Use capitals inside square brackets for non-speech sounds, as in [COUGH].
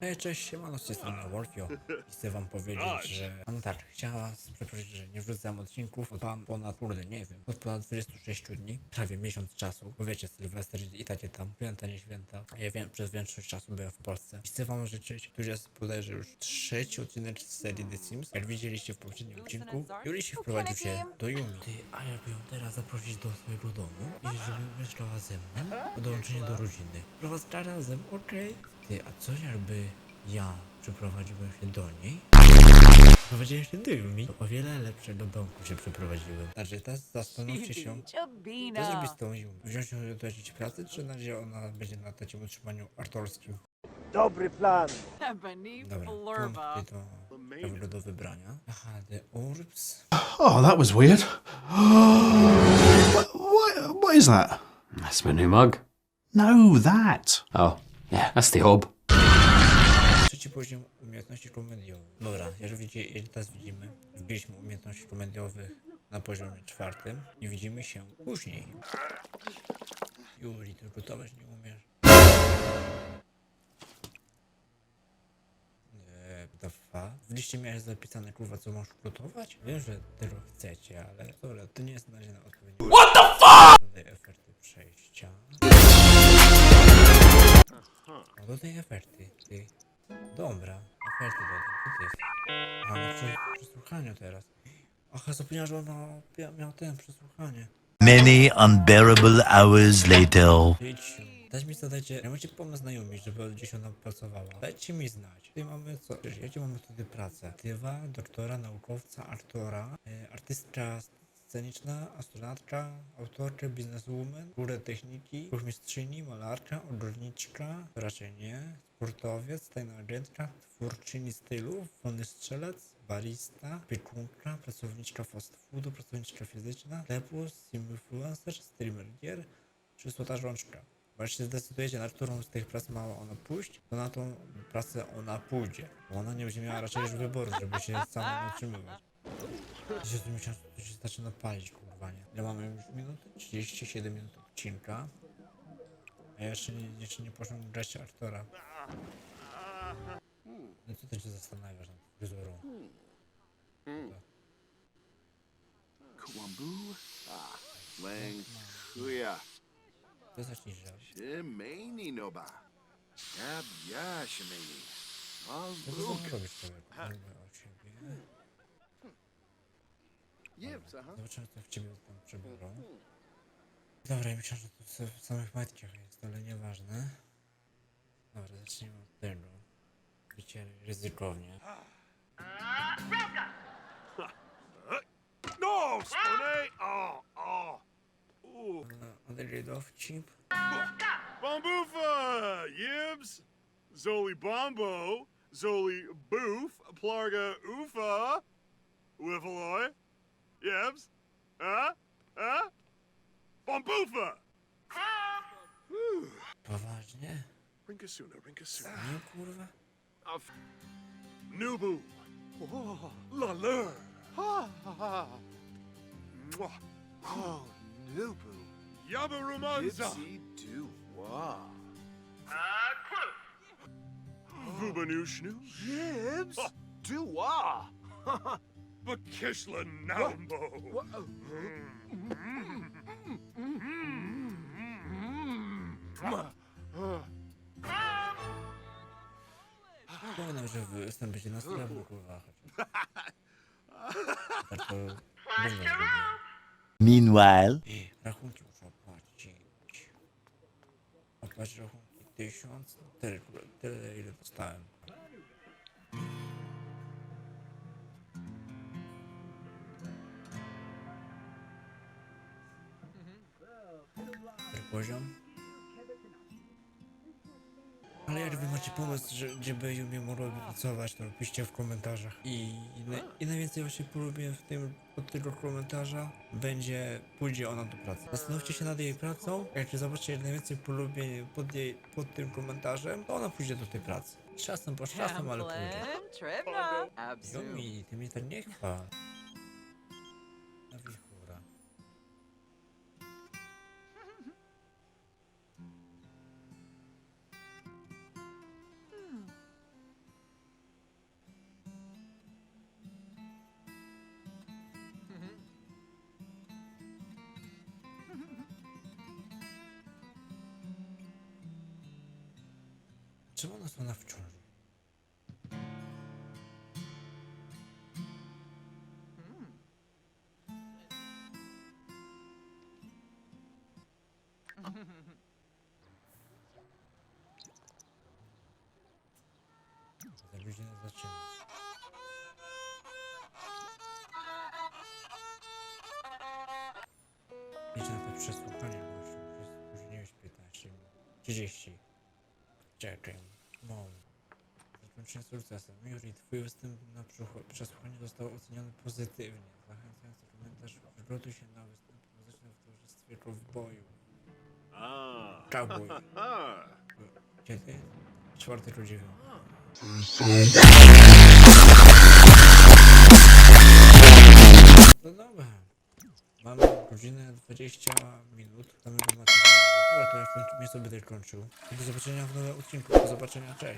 Ej, cześć, siemano, z tej strony Wolfio. I [LAUGHS] chcę wam powiedzieć, że mam tak, chciałem was przeprosić, że nie wrzucam odcinków od pan ponad, kurde, nie wiem, od ponad 26 dni, prawie miesiąc czasu, bo wiecie, Sylwester i takie tam, święta, nie święta, a ja wiem, przez większość czasu byłem w Polsce. I chcę wam życzyć, tu jest bodajże już trzeci odcinek z serii The Sims, jak widzieliście w poprzednim odcinku, Juli się wprowadził się do Yumi, ty, a ja bym ją teraz zaprosić do swojego domu i żeby mieszkała ze mną, po dołączeniu do rodziny, prowadzę razem, okej? Ty, a co jakby ja przeprowadziłem się do niej? Przeprowadziłem się do Yumi. To o wiele lepszego domku się przeprowadziłem. Znaczy, teraz zastanówcie się, co zrobić z tą Yumi? Wziąć ją do jakiejś pracy, czy na razie ona będzie na takim utrzymaniu artorskim? Dobry plan. Dobra, tu mam tutaj to prawego do wybrania. Aha, The Orbs. Oh, that was weird. [GASPS] what, what, what is that? That's my new mug. No, that. Oh, yeah, that's the hub. Trzeci poziom umiejętności komediowych. Dobra, jak, widzi, jak teraz widzimy, wbiliśmy umiejętności komediowych na poziomie czwartym i widzimy się później. Juli, tylko to nie umiesz. Nie, dawa. W liście miałeś zapisane, kurwa, co możesz gotować? Wiem, że tego chcecie, ale dobra, to nie jest na razie na odpowiedź. What the oferty, ty. Dobra, oferty dodam, co to jest? A, no przy, przesłuchaniu teraz. Aha, zapomniałem, że on miał, miał, miał ten przesłuchanie. Many unbearable hours later. Idź, dać mi zadajcie, ja macie pomysł znajomi, żeby gdzieś ona pracowała. Dajcie mi znać. Tutaj mamy co? Przecież Jakie mamy tutaj pracę? Aktywa, doktora, naukowca, aktora, e, artystka sceniczna, astronautka, autorka, bizneswoman, górę techniki, burmistrzyni, malarka, ogrodniczka, raczej nie, sportowiec, tajna agentka, twórczyni stylu, wolny strzelec, barista, piekunka, pracowniczka fast foodu, pracowniczka fizyczna, sklepu, influencer, streamer gier, czy złota jak się zdecydujecie, na którą z tych prac ma ona pójść, to na tą pracę ona pójdzie. Bo ona nie będzie miała raczej już wyboru, żeby się sama utrzymywać. Jezu, myślałem, że to się zaczyna palić, kurwa, nie. Ile mamy już minuty? 37 minut odcinka. A ja jeszcze nie, jeszcze nie poszłem grać Artura. No co ty się zastanawiasz nad fryzurą? Kwambu? Ah, Lang Kuya. To zacznij żać. Shimani Noba. Yab ya Shimani. Co ty Maluk. tam robisz, człowieku? Dbaj o siebie. Uh huh. Zobaczymy, co w ciebie tam przebiorą. Dobra, ja myślałem, że to w- w samych majtkach jest, ale nieważne. Dobra, zacznijmy od tego. Bycie ryzykownie. No, Spone! Oh, oh. Ooh. Odegraj dowcip. Bombufa! Yibs! Zoli Bombo! Zoli Boof! Plarga Ufa! Rinkasuna, Rinkasuna. No, kurwa. Of... Nubu. Oh. Lalur. Ha, ha, ha. Oh, Nubu. Yabarumanza. Gypsy Doo-wah. Uh, Vubanooshnu? Gibbs? Oh. Doo-wah. Bakishla Nambo. What? What? Mm. Mm. Mm. Mm. Kurwa. [LAUGHS] Tak to... Gówno zrobię. Meanwhile, I rachunki muszę opłacić. Opłacić rachunki tysiąc, tyle, kurwa, tyle ile dostałem. Który poziom? Jak wy macie pomysł, że, gdzie by Yumi mogła pracować, to piszcie w komentarzach. I, i, na, I najwięcej właśnie polubię w tym, od tego komentarza będzie, pójdzie ona do pracy. Zastanówcie się nad jej pracą, jak zobaczycie najwięcej polubień pod, jej, pod tym komentarzem, to ona pójdzie do tej pracy. Czasem, po czasem, ale pójdzie. Hamlin, Tribna. Absu. Yumi, ty mnie tak nie chwal. Czemu ona jest ona w ciąży? Za godzinę zaczynamy. Idź na to przesłuchanie, bo już spóźniłeś 15 minut. 30. Czekaj. Mom. Zakończenie sukcesem. Yuri, twój występ na przesłuch- przesłuchaniu został oceniony pozytywnie. Zachęcający komentarz. Przygotuj się na występ muzyczny w towarzystwie kowboju. Ah. Cowboy. [LAUGHS] Ty? Czwarty dziewiąty? No dobra. Mamy godzinę 20 minut samego materiału. To ja w tym miejscu będę kończył. Do zobaczenia w nowym odcinku. Do zobaczenia, cześć.